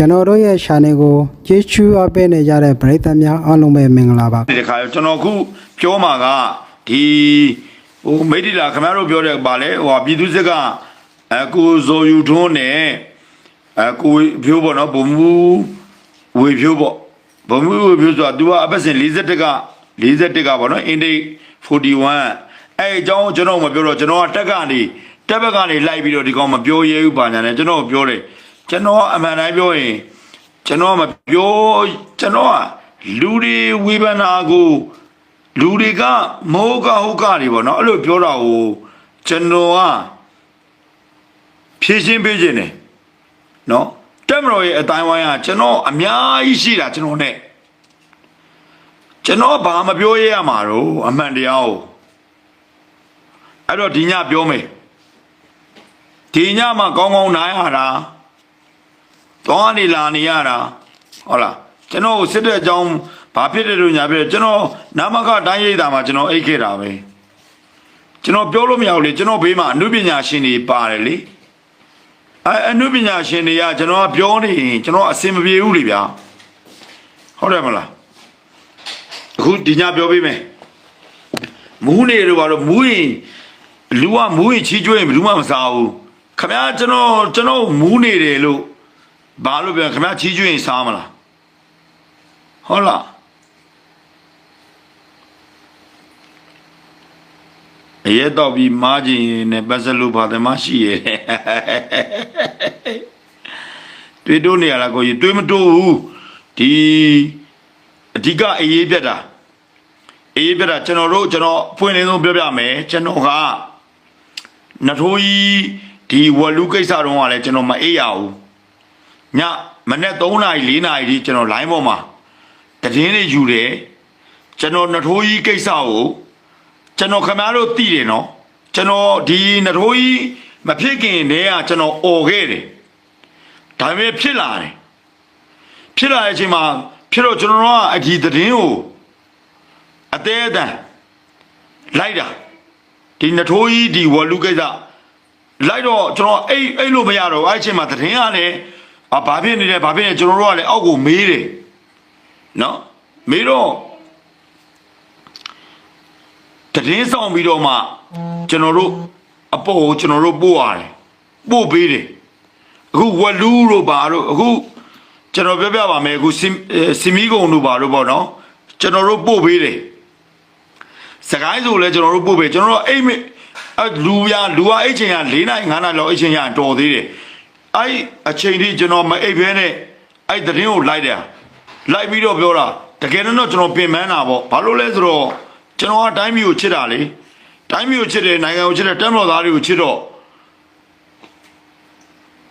ကျွန်တော်တို့ရဲ့ channel ကိုကြည့်ချူအပ်ပေးနေကြတဲ့ပရိသတ်များအားလုံးပဲမင်္ဂလာပါဒီတစ်ခါကျွန်တော်ခုပြောမှာကဒီဟိုမိတ္တိလာခင်ဗျားတို့ပြောတဲ့ပါလေဟိုပြည်သူစစ်ကအကူဇော်ယူထွန်းနဲ့အကူဖြိုးပေါ့နော်ဘုံမူဝေဖြိုးပေါ့ဘုံမူဝေဖြိုးဆိုတာ तू ကအပတ်စဉ်41က41ကပေါ့နော်အင်ဒီ41အဲအကြောင်းကျွန်တော်မပြောတော့ကျွန်တော်ကတက်ကနေတက်ဘက်ကနေလိုက်ပြီးတော့ဒီကောင်မပြောရဲဘူးပါညာနဲ့ကျွန်တော်ပြောတယ် ကျွန်တော်ကအမှန်တိုင်းပြောရင်ကျွန်တော်မပြောကျွန်တော်ကလူတွေဝေဖန်တာကိုလူတွေကမောကဟုတ်ကတွေပေါ့နော်အဲ့လိုပြောတာကိုကျွန်တော်ကဖြည့်ရှင်းပေးခြင်းတယ်နော်တက်မတော်ရဲ့အတိုင်းဝိုင်းကကျွန်တော်အများကြီးရှိတာကျွန်တော်နဲ့ကျွန်တော်ဘာမပြောရရမှာတော့အမှန်တရားကိုအဲ့တော့ဒီညပြောမယ်ဒီညမှာကောင်းကောင်းနားရတာ သွားနေလာနေရတာဟုတ်လားကျွန်တော်ကိုစစ်တဲ့အကြောင်းဘာဖြစ်တယ်လို့ညာဖြစ်တယ်ကျွန်တော်နာမကတိုင်းရိပ်တာမှာကျွန်တော်အိတ်ခဲ့တာပဲကျွန်တော်ပြောလို့မရဘူးလေကျွန်တော်ဘေးမှာအနုပညာရှင်တွေပါတယ်လေအဲအနုပညာရှင်တွေကကျွန်တော်ကပြောနေရင်ကျွန်တော်အစင်မပြေဘူးလေဗျာဟုတ်တယ်မလားအခုဒီညပြောပေးမယ်မူးနေတော့ဘာလို့မူးရင်လူကမူးရင်ချီးကျွေးရင်ဘယ်သူမှမစားဘူးခမ ्या ကျွန်တော်ကျွန်တော်မူးနေတယ်လို့ ဘာလို့ပြန်ခင်ဗျားချီးကျွေးရင်စားမလားဟုတ်လားအရဲတော့ပြီးမားခြင်းနဲ့ပတ်သက်လို့ပါတယ်မရှိရဲ့တွေ့တို့နေရလားကိုကြီးတွေ့မတို့ဘူးဒီအဓိကအရေးပြတ်တာအရေးပြတ်တာကျွန်တော်တို့ကျွန်တော်ဖွင့်နေဆုံးပြောပြမယ်ကျွန်တော်ကနထိုးကြီးဒီဝလူကိစ္စတုန်းကလည်းကျွန်တော်မအေးရဘူး ညမနေ့3နာရီ4နာရီထိကျွန်တော် line ပေါ်မှာတည်င်းလေးယူတယ်ကျွန်တော်နှထိုးကြီးကိစ္စကိုကျွန်တော်ခင်ဗျားတို့သိတယ်နော်ကျွန်တော်ဒီနှထိုးကြီးမဖြစ်ခင်တည်းကကျွန်တော်អော်ခဲ့တယ်ဒါပေမဲ့ဖြစ်လာတယ်ဖြစ်လာတဲ့အချိန်မှာဖြစ်တော့ကျွန်တော်တို့ကအဒီတည်င်းကိုအသေးအတန်လိုက်တာဒီနှထိုးကြီးဒီဝလူကိစ္စလိုက်တော့ကျွန်တော်အိတ်အိတ်လို့မရတော့ဘူးအဲ့အချိန်မှာတည်င်းကလည်း အာဘာဖြစ်နေလဲဘာဖြစ်နေကျွန်တော်တို့ကလည်းအောက်ကိုမေးတယ်နော်မေးတော့တည်င်းဆောင်ပြီးတော့မှကျွန်တော်တို့အပေါ်ကိုကျွန်တော်တို့ပို့ရတယ်ပို့ပေးတယ်အခုဝလူတို့ဘာတို့အခုကျွန်တော်ပြောပြပါမယ်အခုစင်အဲစင်မီကုံတို့ဘာတို့ပေါ့နော်ကျွန်တော်တို့ပို့ပေးတယ်စကိုင်းဆိုလဲကျွန်တော်တို့ပို့ပေးကျွန်တော်တို့အိမ်မအဲလူရလူကအိတ်ချိန်က၄နိုင်၅နိုင်လောက်အိတ်ချိန်ရတော်သေးတယ် အဲ့အချိန်ထိကျွန်တော်မအိပ်ဖဲနဲ့အဲ့သတင်းကိုလိုက်တယ်လိုက်ပြီးတော့ပြောတာတကယ်တော့ကျွန်တော်ပြင်ပန်းတာပေါ့ဘာလို့လဲဆိုတော့ကျွန်တော်ကတိုင်းမျိုးကိုချစ်တာလေတိုင်းမျိုးကိုချစ်တယ်နိုင်ငံကိုချစ်တယ်တက်မတော်သားတွေကိုချစ်တော့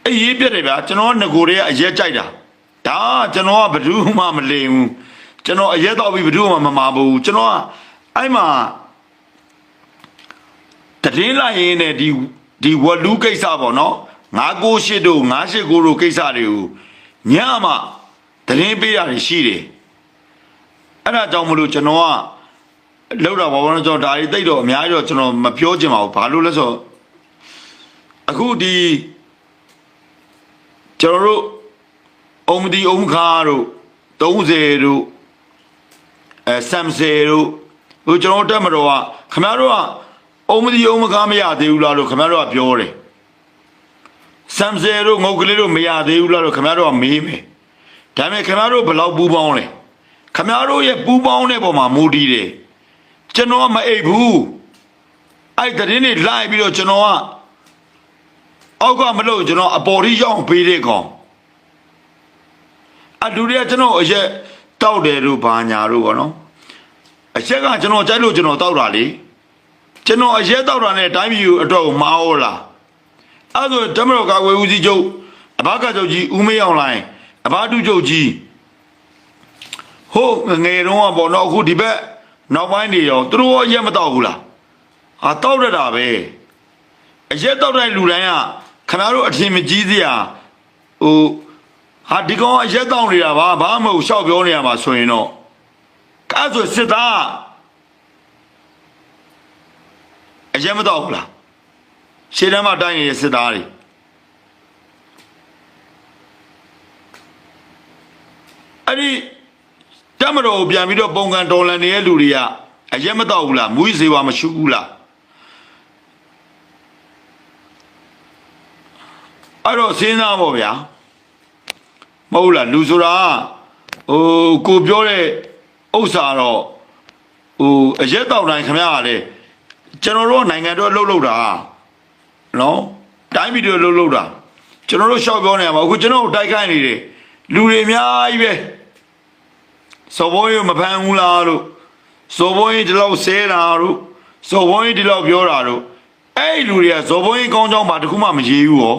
အေးရေးပြတ်တယ်ဗျာကျွန်တော်ကငကိုတွေကအရက်ကြိုက်တာဒါကကျွန်တော်ကဘယ်သူမှမလိမ်ဘူးကျွန်တော်အရက်တော့ပြီးဘယ်သူမှမမာဘူးကျွန်တော်ကအဲ့မှာတရင်လိုက်ရင်းနဲ့ဒီဒီဝလူကိစ္စပေါ့နော် 998တို့989တို့ကိစ္စတွေကိုညမှတရင်ပေးရတယ်ရှိတယ်အဲ့ဒါကြောင့်မလို့ကျွန်တော်ကလောက်တာဘာလို့လဲကျွန်တော်ဒါတွေတိတ်တော့အများကြီးတော့ကျွန်တော်မပြောချင်ပါဘူးဘာလို့လဲဆိုတော့အခုဒီကျွန်တော်တို့အုံမဒီအုံခါတို့30တို့အဲဆမ်ဆယ်တို့ဟိုကျွန်တော်တက်မတော်ကခင်ဗျားတို့ကအုံမဒီအုံမခါမရသေးဘူးလားလို့ခင်ဗျားတို့ကပြောတယ် ဆမ်ဆယ်တို့ငုတ်ကလေးတို့မရသေးဘူးလားလို့ခင်ဗျားတို့ကမေးမယ်ဒါပေမဲ့ခင်ဗျားတို့ဘယ်လောက်ပူပေါင်းလဲခင်ဗျားတို့ရဲ့ပူပေါင်းတဲ့ပုံမှာမူတည်တယ်ကျွန်တော်ကမအိပ်ဘူးအဲ့တရင်တွေလိုက်ပြီးတော့ကျွန်တော်ကအောက်ကမလို့ကျွန်တော်အပေါ်ထိရောက်ပေးတဲ့ကောင်အတူတည်းကျွန်တော်အရက်တောက်တယ်တို့ဘာညာတို့ပေါ့နော်အချက်ကကျွန်တော်ကြိုက်လို့ကျွန်တော်တောက်တာလေကျွန်တော်အရက်တောက်တာနဲ့တိုင်းပြည်အတွက်ကိုမအားလား အဲ့ဒါဓမ္မတော်ကာကွယ်ဦးစီးချုပ်အဘကချုပ်ကြီးဦးမေးအောင်လိုင်းအဘတုချုပ်ကြီးဟုတ်ငယ်တုန်းကပေါ့နော်အခုဒီဘက်နောက်ပိုင်းနေရောသူတို့ရောရက်မတော့ဘူးလားဟာတောက်ရတာပဲအရက်တောက်တဲ့လူတိုင်းကခဏတို့အထင်မကြီးစရာဟိုဟာဒီကောင်အရက်တောက်နေတာပါဘာမှမဟုတ်ရှောက်ပြောနေရမှာဆိုရင်တော့ကားဆိုစစ်သားအရက်မတော့ဘူးလား ရှေ့တန်းမှာတိုင်းနေတဲ့စစ်သားတွေအဲ့ဒီတက်မတော်ကိုပြန်ပြီးတော့ပုံကန်တော်လန်နေတဲ့လူတွေကအရက်မတော့ဘူးလားမူးစေဝါမရှုဘူးလားအဲ့တော့စဉ်းစားပါဗျာမဟုတ်လားလူဆိုတာဟိုကိုပြောတဲ့ဥစ္စာတော့ဟိုအရက်တော့တိုင်းခမရကလေကျွန်တော်တို့နိုင်ငံတော်လှုပ်လှုပ်တာ နော်တိုင်းပြည်တွေလှုပ်လှုပ်တာကျွန်တော်တို့ရှောက်ပြောနေရမှာအခုကျွန်တော်တို့တိုက်ခိုက်နေတယ်လူတွေအများကြီးပဲစော်ဘုံရမဖမ်းဘူးလားလို့စော်ဘုံရဒီလောက်ဆဲတာလို့စော်ဘုံရဒီလောက်ပြောတာလို့အဲ့ဒီလူတွေကစော်ဘုံရကောင်းကြောင်းပါတခုမှမရေးဘူးဟော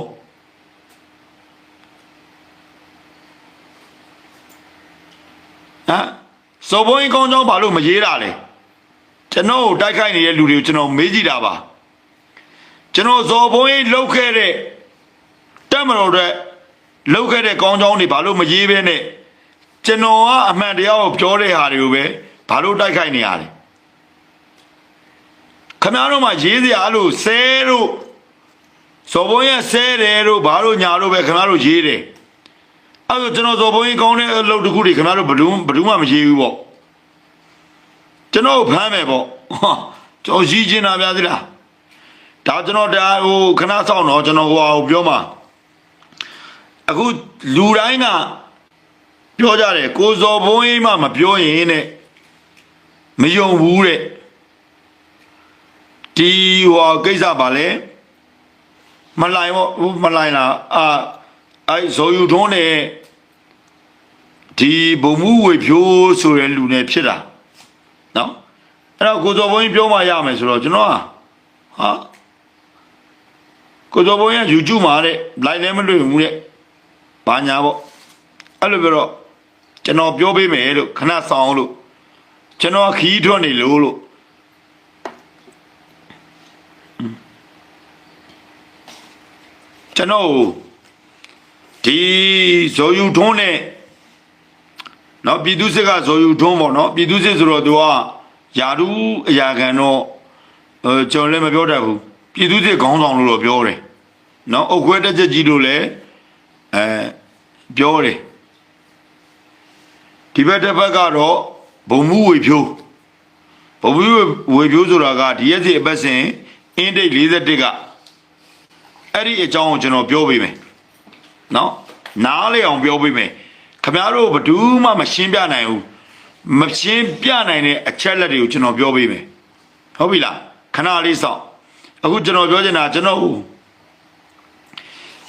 ဟမ်စော်ဘုံကြီးကောင်းကြောင်းဘာလို့မရေးတာလဲကျွန်တော်ကိုတိုက်ခိုက်နေတဲ့လူတွေကိုကျွန်တော်မေးကြည့်တာပါ ကျွန်တော်စော်ဘုံကြီးလှုပ်ခဲ့တဲ့တက်မတော်တဲ့လှုပ်ခဲ့တဲ့ကောင်းကြောင်းတွေဘာလို့မရေးဘဲနဲ့ကျွန်တော်ကအမှန်တရားကိုပြောတဲ့ဟာတွေကိုပဲဘာလို့တိုက်ခိုက်နေရလဲခမည်းတော်မှရေးစရာအဲ့လိုဆဲတို့စော်ဘုံရဲ့ဆဲတယ်တို့ဘာလို့ညာတို့ပဲခမည်းတော်ရေးတယ်အဲ့တော့ကျွန်တော်ဇော်ဘုံကြီးကောင်းတဲ့အလုပ်တစ်ခုတွေခင်ဗျားတို့ဘယ်သူဘယ်သူမှမရေးဘူးပေါ့ကျွန်တော်ဖမ်းမယ်ပေါ့ဟာကျွန်တော်ရေးချင်တာဗျာသီလား ဒါကျွန်တော်ဒါဟိုခဏဆောင်တော့ကျွန်တော်ဟိုဟာကိုပြောမှာအခုလူတိုင်းကပြောကြတယ်ကိုဇော်ဘုံကြီးမှမပြောရင်တဲ့မယုံဘူးတဲ့ဒီဟိုကိစ္စပါလေမလိုက်ပေါ့မလိုက်လားအာအဲဇော်ယူထုံးနဲ့ဒီဘုံမှုဝေဖြိုးဆိုတဲ့လူနဲ့ဖြစ်တာနော်အဲ့တော့ကိုဇော်ဘုံကြီးပြောမှရမယ်ဆိုတော့ကျွန်တော်ဟာဟာ ကိုဇော်ဘုံကြီးက YouTube မှာတဲ့ live လည်းမတွေ့ဘူးတဲ့ဘာညာပေါ့အဲ့လိုပြောတော့ကျွန်တော်ပြောပေးမယ်လို့ခဏဆောင်လို့ကျွန်တော်ခီးထွက်နေလို့လို့ကျွန်တော်ဒီဇော်ယူထုံးနဲ့နော်ပြည်သူစစ်ကဇော်ယူထုံးပေါ့နော်ပြည်သူစစ်ဆိုတော့သူကယာဒူးအရာခံတော့အဲကျွန်တော်လည်းမပြောတတ်ဘူး ပြည်သူစစ်ခေါင်းဆောင်လို့တော့ပြောတယ်နော်အုတ်ခွဲတက်ချက်ကြီးလို့လည်းအဲပြောတယ်ဒီဘက်တစ်ဘက်ကတော့ဘုံမှုဝေဖြိုးဘုံမှုဝေဖြိုးဆိုတာကဒီရက်စီအပတ်စဉ်အင်းဒိတ်41ကအဲ့ဒီအကြောင်းကိုကျွန်တော်ပြောပေးမယ်နော်နားလေအောင်ပြောပေးမယ်ခမရတို့ဘယ်သူမှမရှင်းပြနိုင်ဘူးမရှင်းပြနိုင်တဲ့အချက်လက်တွေကိုကျွန်တော်ပြောပေးမယ်ဟုတ်ပြီလားခဏလေးစောင့် အခုကျွန်တော်ပြောချင်တာကျွန်တော်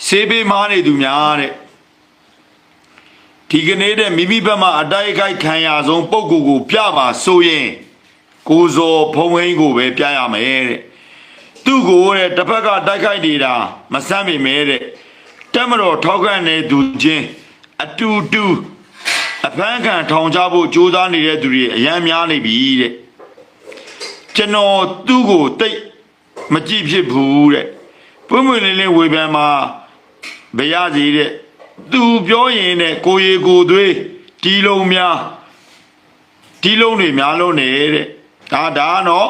စေးပေးမားနေသူများတဲ့ဒီကနေ့တဲ့မိမိဘက်မှအတိုက်အခိုက်ခံရဆုံးပုံကိုယ်ကိုပြပါဆိုရင်ကိုဇော်ဖုံဝင်းကိုပဲပြရမယ်တဲ့သူ့ကိုတဲ့တစ်ဖက်ကတိုက်ခိုက်နေတာမဆမ်းမိမဲတဲ့တက်မတော်ထောက်ခံနေသူချင်းအတူတူအဖမ်းခံထောင်ချဖို့ကြိုးစားနေတဲ့သူတွေအများများနေပြီတဲ့ကျွန်တော်သူ့ကိုတိတ် မကြည့်ဖြစ်ဘူးတဲ့ပွင့်ပွင့်လင်းလင်းဝေဖန်မှာဗရစီတဲ့သူပြောရင်တဲ့ကိုရီကိုသွေးဒီလုံးများဒီလုံးတွေများလုံးနေတဲ့ဒါဒါကတော့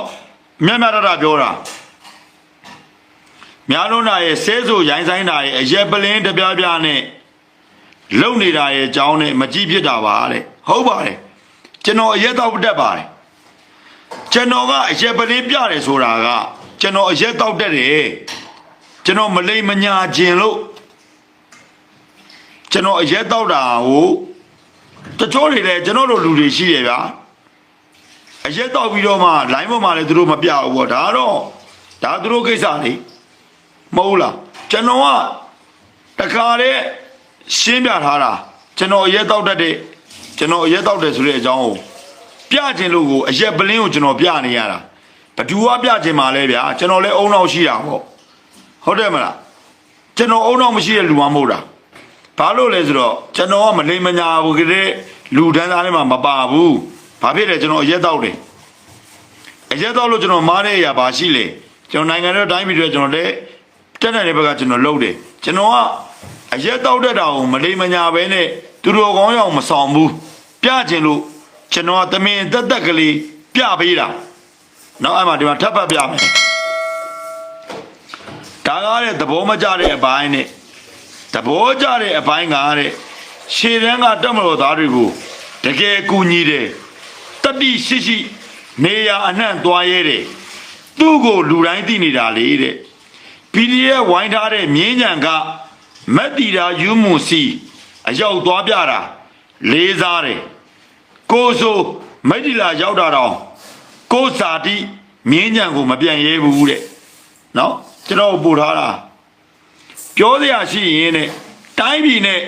မြတ်မြတ်တရပြောတာများလုံးတာရဲ့ဆဲဆိုရိုင်းဆိုင်တာရဲ့အရက်ပလင်းတပြားပြားနဲ့လုံနေတာရဲ့အကြောင်းနဲ့မကြည့်ဖြစ်တာပါတဲ့ဟုတ်ပါတယ်ကျွန်တော်အရက်တော့တက်ပါတယ်ကျွန်တော်ကအရက်ပလင်းပြတယ်ဆိုတာက ကျွန်တော်အရက်တော့တက်တယ်ကျွန်တော်မလိမ်မညာခြင်းလို့ကျွန်တော်အရက်တော့တာကိုတချို့တွေလည်းကျွန်တော်တို့လူတွေရှိရဗျာအရက်တော့ပြီးတော့မှ line ပေါ်မှာလည်းသူတို့မပြဘူးပေါ့ဒါတော့ဒါသူတို့ကိစ္စလေမဟုတ်လားကျွန်တော်ကတခါတည်းရှင်းပြထားတာကျွန်တော်အရက်တောက်တတ်တဲ့ကျွန်တော်အရက်တောက်တယ်ဆိုတဲ့အကြောင်းကိုပြခြင်းလို့ကိုအရက်ပလင်းကိုကျွန်တော်ပြနေရတာ ဘသူကပြခြင်းมาလဲဗျာကျွန်တော်လည်းအုံနောက်ရှိတာပေါ့ဟုတ်တယ်မလားကျွန်တော်အုံနောက်မရှိတဲ့လူမှမဟုတ်တာဘာလို့လဲဆိုတော့ကျွန်တော်ကမလိမ်မညာဘူးကလေးလူတန်းသားထဲမှာမပါဘူးဘာဖြစ်လဲကျွန်တော်အရက်တောက်တယ်အရက်တော့လို့ကျွန်တော်မားတဲ့အရာပါရှိလေကျွန်တော်နိုင်ငံတော်တိုင်းပြည်တွေကျွန်တော်လည်းတက်တဲ့ဘက်ကကျွန်တော်လုပ်တယ်ကျွန်တော်ကအရက်တော့တဲ့တာကိုမလိမ်မညာပဲနဲ့သူတော်ကောင်းရအောင်မဆောင်ဘူးပြချင်လို့ကျွန်တော်ကတမင်တက်တက်ကလေးပြပေးတာ နောက်အဲ့မှာဒီမှာထပ်ပတ်ပြမယ်ဒါကားတဲ့သဘောမကျတဲ့အပိုင်းနဲ့သဘောကျတဲ့အပိုင်းကားတဲ့ရှေ့တန်းကတက်မတော်သားတွေကိုတကယ်ကူညီတယ်တတိရှိရှိနေရအနှံ့သွားရဲတယ်သူ့ကိုလူတိုင်းသိနေတာလေတဲ့ PDF ဝိုင်းထားတဲ့မြင်းညံကမက်တီတာယူမွန်စီအရောက်သွားပြတာလေးစားတယ်ကိုဆိုမိတ်တီလာရောက်တာတော့ ကိုစာတိမြင်းညံကိုမပြန်ရဲဘူးတဲ့နော်ကျွန်တော်ပို့ထားတာပြောစရာရှိရင်တဲ့တိုင်းပြည်နဲ့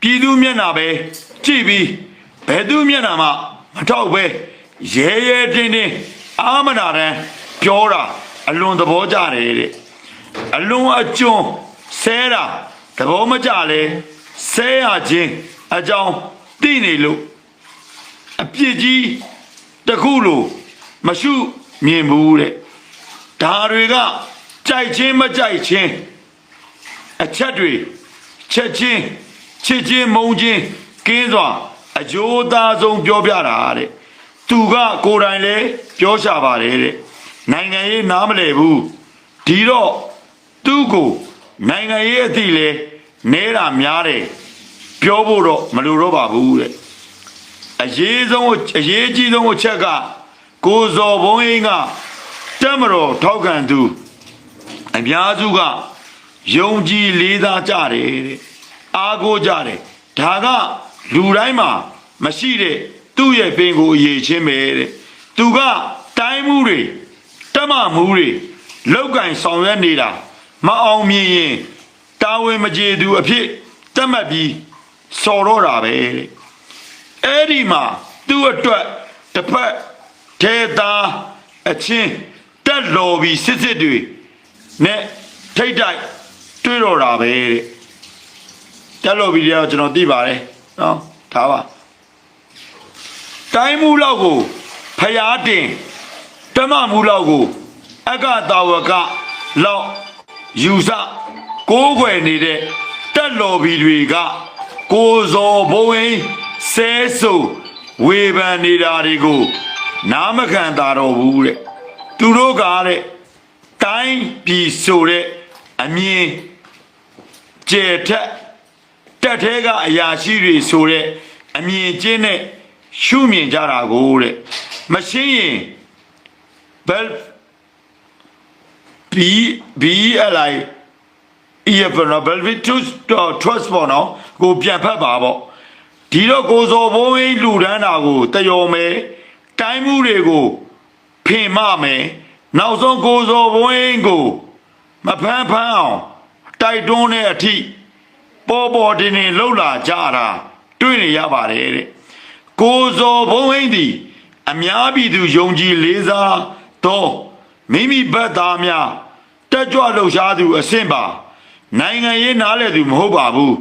ပြည်သူမျက်နှာပဲကြည့်ပြီးဘယ်သူမျက်နှာမှမထောက်ပဲရဲရဲတင်းတင်းအာမနာတန်းပြောတာအလွန်သဘောကျတယ်တဲ့အလွန်အကျွန်းဆဲတာသဘောမကျလဲဆဲရခြင်းအကြောင်းသိနေလို့အပြစ်ကြီးတစ်ခုလို မရှုမြင်ဘူးတဲ့ဒါတွေကကြိုက်ချင်းမကြိုက်ချင်းအချက်တွေချက်ချင်းချစ်ချင်းမုန်းချင်းကင်းစွာအကျိုးသားဆုံးပြောပြတာတဲ့သူကကိုယ်တိုင်လည်းပြောရှာပါတယ်တဲ့နိုင်ငံရေးနားမလည်ဘူးဒီတော့သူ့ကိုနိုင်ငံရေးအသည့်လဲနဲတာများတယ်ပြောဖို့တော့မလိုတော့ပါဘူးတဲ့အရေးဆုံးအရေးကြီးဆုံးအချက်က ကိုဇော်ဘုံအင်းကတက်မတော်ထောက်ခံသူအများစုကယုံကြည်လေးစားကြတယ်တဲ့အားကိုးကြတယ်ဒါကလူတိုင်းမှာမရှိတဲ့သူ့ရဲ့ပင်ကိုအရေးချင်းပဲတဲ့သူကတိုင်းမှုတွေတက်မမှုတွေလောက်ကင်ဆောင်ရွက်နေတာမအောင်မြင်ရင်တာဝန်မကျေသူအဖြစ်တတ်မှတ်ပြီးစော်တော့တာပဲတဲ့အဲ့ဒီမှာသူ့အတွက်တစ်ဖက် ဒေတာအချင်းတက်လော်ပြီးစစ်စစ်တွေနဲ့ထိတ်တိုက်တွေ့တော့တာပဲတဲ့တက်လော်ပြီးတော့ကျွန်တော်သိပါတယ်နော်ဒါပါတိုင်းမှုလောက်ကိုဖျားတင်ဓမ္မမှုလောက်ကိုအကတာဝကလောက်ယူဆကိုးကွယ်နေတဲ့တက်လော်ဘီတွေကကိုဇော်ဘုံရင်ဆဲဆူဝေဖန်နေတာတွေကို နားမခံတာတော့ဘူးတဲ့သူတို့ကတဲ့တိုင်းပြည်ဆိုတဲ့အမြင်ကျဲထက်တက်သေးကအရာရှိတွေဆိုတဲ့အမြင်ကျင်းတဲ့ရှုမြင်ကြတာကိုတဲ့မရှင်းရင်ဘယ် B B LI EF နော် Belvit to trust ပေါ့နော်ကိုပြန်ဖတ်ပါပေါ့ဒီတော့ကိုစော်ဘုံးကြီးလူဒန်းတာကိုတယောမယ် တိုင်းမှုတွေကိုဖင်မမယ်နောက်ဆုံးကိုစော်ဘုံးကြီးကိုမဖမ်းဖမ်းအောင်တိုက်တွန်းတဲ့အထိပေါ်ပေါ်တင်တင်လှုပ်လာကြတာတွေ့နေရပါတယ်တဲ့ကိုစော်ဘုံးကြီးသည်အများပြည်သူယုံကြည်လေးစားသောမိမိဘက်သားများတက်ကြွလှုပ်ရှားသူအဆင့်ပါ နိုင်ငံရေးနားလည်သူမဟုတ်ပါဘူး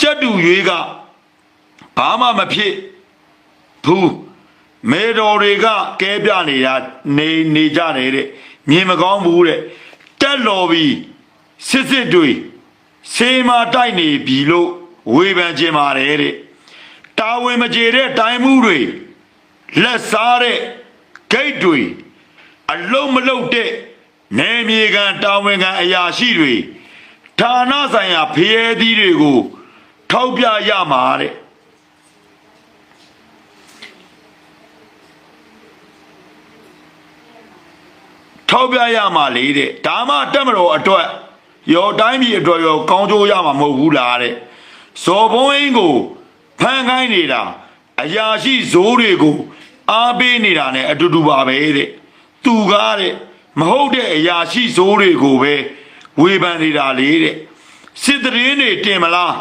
ကြက်တူရွေးကဘာမှမဖြစ်ဘူး မေတော်တွေကကဲပြနေတာနေနေကြတယ်တဲ့မြင်မကောင်းဘူးတဲ့တက်လော်ပြီးစစ်စစ်တွေစေမာတိုက်နေပြီလို့ဝေဖန်ခြင်းပါတယ်တဲ့တာဝန်မကျေတဲ့တိုင်းမှုတွေလက်စားတဲ့ဂိတ်တွေအလုံးမလုံးတဲ့နယ်မြေကန်တာဝန်ခံအရာရှိတွေဌာနဆိုင်ရာဖျဲသီးတွေကိုထောက်ပြရမှာတဲ့ ထောက်ပြရမှာလေတဲ့ဒါမှတက်မတော်အတွက်ရောတိုင်းပြည်အတွက်ရောကောင်းကျိုးရမှာမဟုတ်ဘူးလားတဲ့ဇော်ဘုံအင်းကိုဖန်ခိုင်းနေတာအရာရှိဇိုးတွေကိုအားပေးနေတာ ਨੇ အတူတူပါပဲတဲ့သူကားတဲ့မဟုတ်တဲ့အရာရှိစိုးတွေကိုပဲဝေဖန်နေတာလေတဲ့စစ်တရင်တွေတင်မလား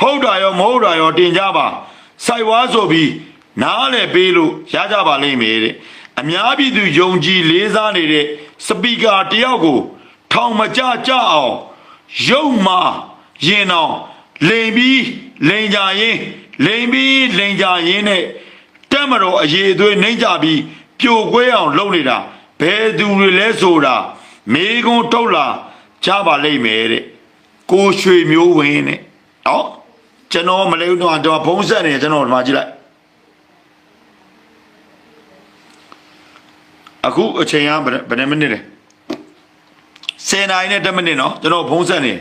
ဟုတ်တာရောမဟုတ်တာရောတင်ကြပါစိုက်ဝါဆိုပြီးနားလည်းပေးလို့ရကြပါလိမ့်မယ်တဲ့ အများပြည်သူယုံကြည်လေးစားနေတဲ့စပီကာတယောက်ကို ထောင်မကြကြအောင်ရုပ်မာရင်အောင်လိန်ပြီးလိန်ကြရင်လိန်ပြီးလိန်ကြရင်နဲ့တက်မတော်အရေးအသွေးနှိမ့်ကြပြီးပြိုကွဲအောင်လုပ်နေတာဘယ်သူတွေလဲဆိုတာမေကွန်းထုတ်လာကြပါလိမ့်မယ်တဲ့ကိုရွှေမျိုးဝင်းတဲ့နော်ကျွန်တော်မလေးဦးတော့ကျွန်တော်ဖုံးဆက်နေကျွန်တော်ဒီမှာကြည့်လိုက် အခုအချိန်ကဘယ်ဘယ်နှစ်မိနစ်လဲ10နာရီနဲ့10မိနစ်နော်ကျွန်တော်ဖုံးဆက်နေ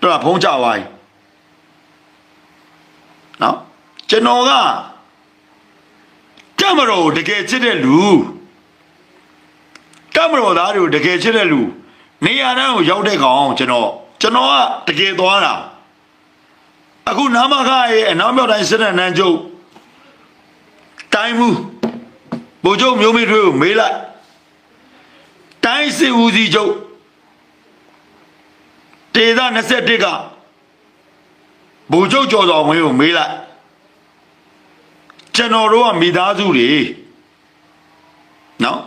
တတော်ကဖုံးကြသွားပြီနော်ကျွန်တော်ကကမရောတကယ်ချစ်တဲ့လူကမရောသားတွေကိုတကယ်ချစ်တဲ့လူနေရာတန်းကိုရောက်တဲ့ကောင်ကျွန်တော်ကျွန်တော်ကတကယ်သွားတာအခုနာမခရဲ့အနောက်မြောက်တိုင်းစစ်တပ်နန်းချုပ် တိုင်းမှုဗိုလ်ချုပ်မျိုးမင်းတို့ကိုမေးလိုက်တိုင်းစစ်ဦးစီးချုပ်တေသာ21ကဗိုလ်ချုပ်ကျော်တော်ဝင်းကိုမေးလိုက်ကျွန်တော်တို့ကမိသားစုတွေနော်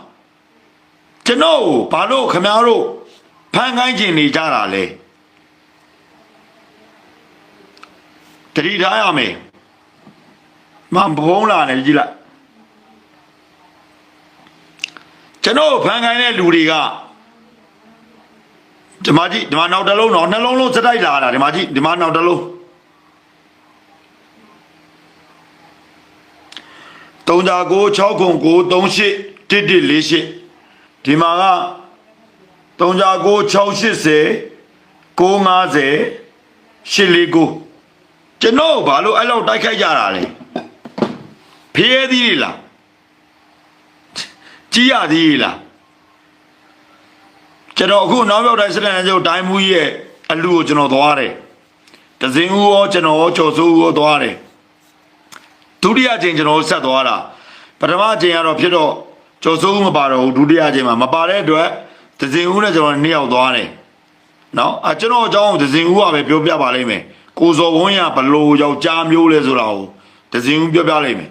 ကျွန်တော်ကိုဘာလို့ခမားတို့ဖန်ခိုင်းကျင်နေကြတာလဲတတိထားရမယ်မဘုံလာနေကြည့်လိုက် ကျွန်တော်ကိုဖန်ခိုင်းတဲ့လူတွေကဒီမှာကြည့်ဒီမှာနောက်တစ်လုံးတော့နှလုံးလုံးစတိုက်လာတာဒီမှာကြည့်ဒီမှာနောက်တစ်လုံး3ကြ9 6ခု9 38 1148ဒီမှာက3ကြ9 680 950 849ကျွန်တော်ဘာလို့အဲ့လောက်တိုက်ခိုက်ကြတာလဲဖျဲသီးလား ကြီးရသေးလားကျွန်တော်အခုနောက်ပြောက်တိုင်းစတဲ့ကျုပ်တိုင်းမူကြီးရဲ့အလူကိုကျွန်တော်သွားတယ်ဒဇင်ဦးရောကျွန်တော်ရောကျော်စိုးဦးရောသွားတယ်ဒုတိယချိန်ကျွန်တော်ဆက်သွားတာပထမချိန်ကတော့ဖြစ်တော့ကျော်စိုးဦးမပါတော့ဘူးဒုတိယချိန်မှာမပါတဲ့အတွက်ဒဇင်ဦးနဲ့ကျွန်တော်နှစ်ယောက်သွားတယ်နော်အကျွန်တော်အကြောင်းဒဇင်ဦးကပဲပြောပြပါလိမ့်မယ်ကိုစော်ဝန်းရဘလို့ယောက်ျားမျိုးလဲဆိုတာကိုဒဇင်ဦးပြောပြလိမ့်မယ်